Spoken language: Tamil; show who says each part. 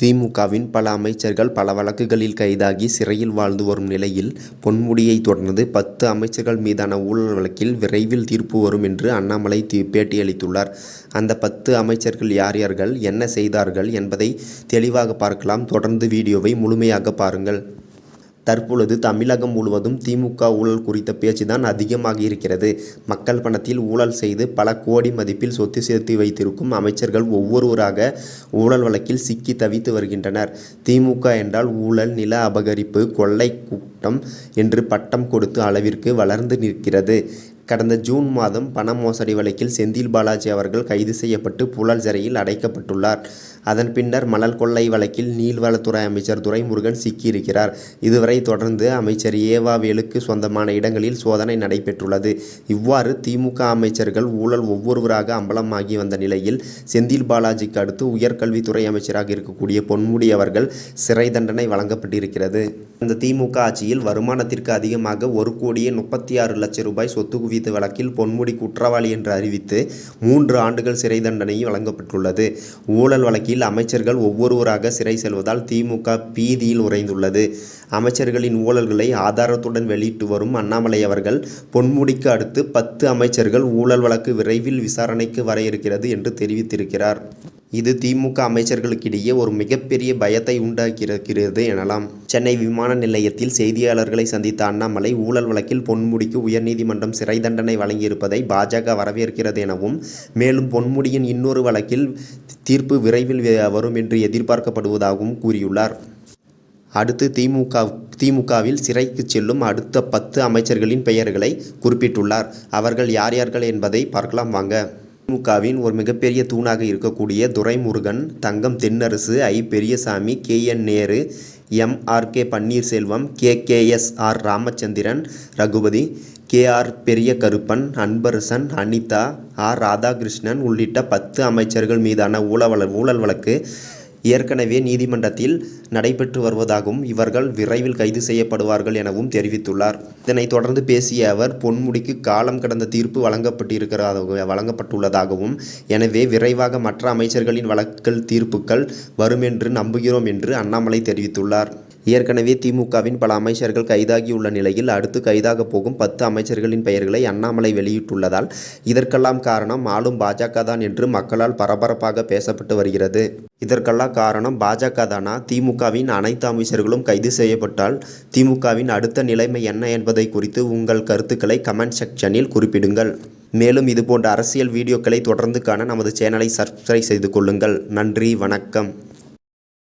Speaker 1: திமுகவின் பல அமைச்சர்கள் பல வழக்குகளில் கைதாகி சிறையில் வாழ்ந்து வரும் நிலையில் பொன்முடியை தொடர்ந்து பத்து அமைச்சர்கள் மீதான ஊழல் வழக்கில் விரைவில் தீர்ப்பு வரும் என்று அண்ணாமலை பேட்டியளித்துள்ளார். அந்த பத்து அமைச்சர்கள் யார் யார்கள் என்ன செய்தார்கள் என்பதை தெளிவாக பார்க்கலாம் தொடர்ந்து வீடியோவை முழுமையாக பாருங்கள். தற்பொழுது தமிழகம் முழுவதும் திமுக ஊழல் குறித்த பேச்சு தான் இருக்கிறது. மக்கள் பணத்தில் ஊழல் செய்து பல கோடி மதிப்பில் சொத்து சேர்த்து வைத்திருக்கும் அமைச்சர்கள் ஒவ்வொருவராக ஊழல் வழக்கில் சிக்கி தவித்து வருகின்றனர். திமுக என்றால் ஊழல் நில அபகரிப்பு கொள்ளை கூட்டம் என்று பட்டம் கொடுத்து அளவிற்கு வளர்ந்து நிற்கிறது. கடந்த ஜூன் மாதம் பண மோசடி வழக்கில் செந்தில் பாலாஜி அவர்கள் கைது செய்யப்பட்டு புழல் சிறையில் அடைக்கப்பட்டுள்ளார். அதன் பின்னர் மணல் கொள்ளை வழக்கில் நீர்வளத்துறை அமைச்சர் துரைமுருகன் சிக்கியிருக்கிறார். இதுவரை தொடர்ந்து அமைச்சர் ஏவாவேலுக்கு சொந்தமான இடங்களில் சோதனை நடைபெற்றுள்ளது. இவ்வாறு திமுக அமைச்சர்கள் ஊழல் ஒவ்வொருவராக அம்பலமாகி வந்த நிலையில் செந்தில் பாலாஜிக்கு அடுத்து உயர்கல்வித்துறை அமைச்சராக இருக்கக்கூடிய பொன்முடி அவர்கள் சிறை தண்டனை வழங்கப்பட்டிருக்கிறது. இந்த திமுக ஆட்சியில் வருமானத்திற்கு அதிகமாக ஒரு கோடியே முப்பத்தி ஆறு லட்சம் ரூபாய் சொத்து குவித்த வழக்கில் பொன்முடி குற்றவாளி என்று அறிவித்து மூன்று ஆண்டுகள் சிறை தண்டனை வழங்கப்பட்டுள்ளது. ஊழல் வழக்கில் அமைச்சர்கள் ஒவ்வொருவராக சிறை செல்வதால் திமுக பீதியில் உறைந்துள்ளது. அமைச்சர்களின் ஊழல்களை ஆதாரத்துடன் வெளியிட்டு வரும் அண்ணாமலை அவர்கள் பொன்முடிக்கு அடுத்து பத்து அமைச்சர்கள் ஊழல் வழக்கு விரைவில் விசாரணைக்கு வர இருக்கிறது என்று தெரிவித்திருக்கிறார். இது திமுக அமைச்சர்களுக்கிடையே ஒரு மிகப்பெரிய பயத்தை உண்டாக்கியிருக்கிறது எனலாம். சென்னை விமான நிலையத்தில் செய்தியாளர்களை சந்தித்த அண்ணாமலை ஊழல் வழக்கில் பொன்முடிக்கு உயர்நீதிமன்றம் சிறை தண்டனை வழங்கியிருப்பதை பாஜக வரவேற்கிறது எனவும் மேலும் பொன்முடியின் இன்னொரு வழக்கில் தீர்ப்பு விரைவில் வரும் என்று எதிர்பார்க்கப்படுவதாகவும் கூறியுள்ளார். அடுத்து திமுக திமுகவில் சிறைக்கு செல்லும் அடுத்த பத்து அமைச்சர்களின் பெயர்களை குறிப்பிட்டுள்ளார். அவர்கள் யார் யார்கள் என்பதை பார்க்கலாம் வாங்க. திமுகவின் ஒரு மிகப்பெரிய தூணாக இருக்கக்கூடிய Duraimurugan Thangam Thennarasu I. Periyasamy K. N. Nehru M. R. K. Panneerselvam K. K. S. R. Ramachandran Regupathy K. R. Periyakaruppan Anbarasan Anitha R. Radhakrishnan உள்ளிட்ட பத்து அமைச்சர்கள் மீதான ஊழல் வழக்கு ஏற்கனவே நீதிமன்றத்தில் நடைபெற்று வருவதாகவும் இவர்கள் விரைவில் கைது செய்யப்படுவார்கள் எனவும் தெரிவித்துள்ளார். இதனைத் தொடர்ந்து பேசிய அவர் பொன்முடிக்கு காலம் கடந்த தீர்ப்பு வழங்கப்பட்டுள்ளதாகவும் எனவே விரைவாக மற்ற அமைச்சர்களின் வழக்குகள் தீர்ப்புகள் வரும் என்று நம்புகிறோம் என்று அண்ணாமலை தெரிவித்துள்ளார். ஏற்கனவே திமுகவின் பல அமைச்சர்கள் கைதாகியுள்ள நிலையில் அடுத்து கைதாக போகும் பத்து அமைச்சர்களின் பெயர்களை அண்ணாமலை வெளியிட்டுள்ளதால் இதற்கெல்லாம் காரணம் ஆளும் பாஜக தான் என்று மக்களால் பரபரப்பாக பேசப்பட்டு வருகிறது. இதற்கெல்லாம் காரணம் பாஜக தானா திமுகவின் அனைத்து அமைச்சர்களும் கைது செய்யப்பட்டால் திமுகவின் அடுத்த நிலைமை என்ன என்பதை குறித்து உங்கள் கருத்துக்களை கமெண்ட் செக்ஷனில் குறிப்பிடுங்கள். மேலும் இதுபோன்ற அரசியல் வீடியோக்களை தொடர்ந்து காண நமது சேனலை சப்ஸ்கிரைப் செய்து கொள்ளுங்கள். நன்றி வணக்கம்.